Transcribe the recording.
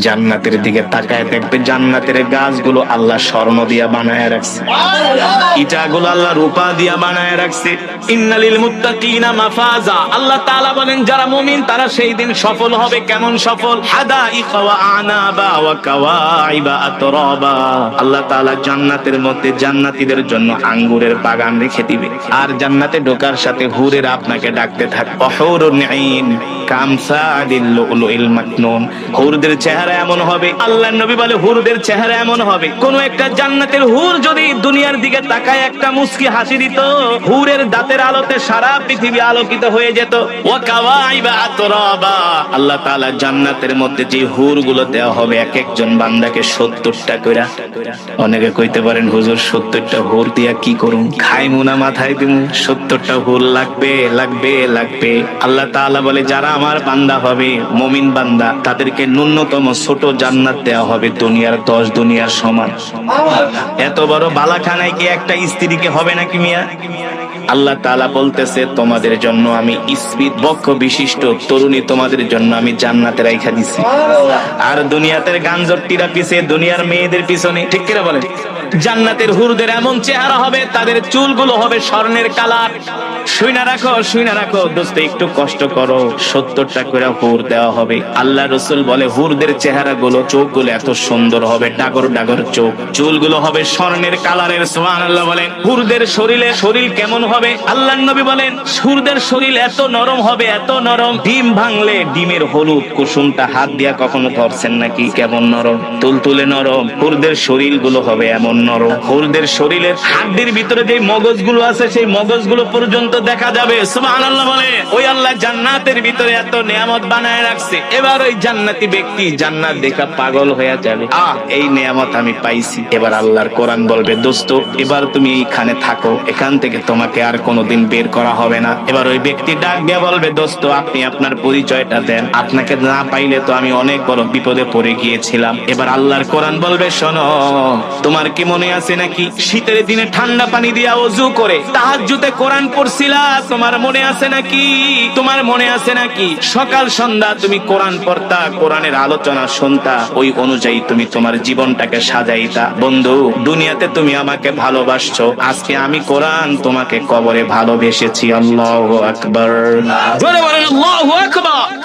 জান্নাতের দিকে তাকায় দেখবে জান্নাতের গাছগুলো আল্লাহ স্বর্ণ দিয়া বানায় রাখছে। ইটাগুলো আল্লাহ রূপা দিয়া বানায় রাখছে। ইন্নালিল মুত্তাকিনা মাফাজা। আল্লাহ তাআলা বলেন, যারা মুমিন, তারা সেই দিন সফল হবে। কেমন সফল? হাদাইকা ওয়া আনাবা ওয়া কাওয়াইবা আতরাবা। আল্লাহ তাআলা জান্নাতের মধ্যে জান্নাতীদের জন্য আঙ্গুরের বাগান রেখে দিবে। আর জান্নাতে ঢোকার সাথে হুরের আপনাকে ডাকতে থাকবে। অহুরুন আইন মাকনুন হুরদের চেহারা এমন হবে, আল্লাহর নবী বলে হুরদের চেহারা এমন হবে। কোন একটা জান্নাতের হুর যদি দুনিয়ার দিকে তাকায়, একটা হাসি দিত, হুরের দাঁতের আলোতে সারা পৃথিবী আলোকিত হয়ে যেত। ওয়া কাওয়াইবা আতরাবা। আল্লাহ তাআলা জান্নাতের মধ্যে যে হুরগুলো দেওয়া হবে এক একজন বান্দাকে 70টা কইরা। অনেকে কইতে পারেন, হুজুর 70টা হুর দিয়া কি করুন খাই মুনা মাথায় দিমু 70টা হুর লাগবে লাগবে লাগবে। আল্লাহ তাআলা বলে, যারা আমার বান্দা হবে, মমিন বান্দা। তাদেরকে ন্যূনতম ছোট জান্নাত দেওয়া হবে দুনিয়ার দশ দুনিয়ার সমান। এত বড় বালাখানায় কি একটা স্ত্রীকে হবে নাকি মিয়া? আল্লাহ তাআলা বলতেছে, তোমাদের জন্য আমি স্পিদ বক্ষ বিশিষ্ট তরুণী তোমাদের জন্য আমি জান্নাতে রাইখা দিছি। আর দুনিয়াতে গাঞ্জট্টিরা পিছে, দুনিয়ার মেয়েদের পিছনে, ঠিক কিনা বলেন? জান্নাতের হুরদের এমন চেহারা হবে, তাদের চুলগুলো হবে স্বর্ণের কালার। শুইনা রাখো শুইনা রাখো, দোস্ত, একটু কষ্ট করো, সত্তরটা করে হুর দেওয়া হবে। আল্লাহ রসুল বলে, হুরদের চেহারা গুলো চোখগুলো এত সুন্দর হবে, ডাগর ডাগর চোখ। চুলগুলো হবে স্বর্ণের কালারের সোহান আল্লাহ বলেন। হুরদের শরীরে শরীর কেমন হবে? আল্লাহ নবী বলেন হুরদের শরীর এত নরম হবে, এত নরম। ডিম ভাঙলে ডিমের হলুদ কুসুমটা হাত দিয়া কখনো ধরছেন নাকি? কেমন নরম? তুলতুলে নরম। হুরদের শরীরগুলো হবে এমন নরম। হুরদের শরীরের হাড্ডির ভিতরে যে মগজগুলো আছে, সেই মগজগুলো পর্যন্ত দেখা যাবে। বলে, ওই আল্লাহ জান্নাতের ভিতরে এত নিয়ামত বানায় রাখছে। এবার ওই জান্নাতি ব্যক্তি জান্নাত দেখা পাগল হয়ে যাবে। আহ, এই নিয়ামত আমি পাইছি। এবার আল্লাহর কোরআন বলবে, দোস্ত, এবার তুমি এইখানে থাকো। এখান থেকে তোমাকে আর কোনোদিন বের করা হবে না। এবার ওই ব্যক্তি ডাক দিয়ে বলবে, দোস্ত, আপনি আপনার পরিচয়টা দেন। আপনাকে না পাইলে তো আমি অনেক বড় বিপদে পড়ে গিয়েছিলাম। এবার আল্লাহর কোরআন বলবে, শোনো, তোমার কি মনে আছে নাকি? শীতের দিনে ঠান্ডা পানি দিয়া অজু করে তাহাজ্জুদে কোরআন পড়ছিলা? তোমার মনে আছে নাকি? তোমার মনে আছে নাকি? সকাল, সন্ধ্যা তুমি কোরআন পড়তা, কোরআনের আলোচনা শুনতা, ওই অনুযায়ী তুমি তোমার জীবনটাকে সাজাইতা। বন্ধু, দুনিয়াতে তুমি আমাকে ভালোবাসছো। আজকে আমি কোরআন তোমাকে কবরে ভালোবেসেছি আল্লাহ আকবর। বলেন আল্লাহু আকবার।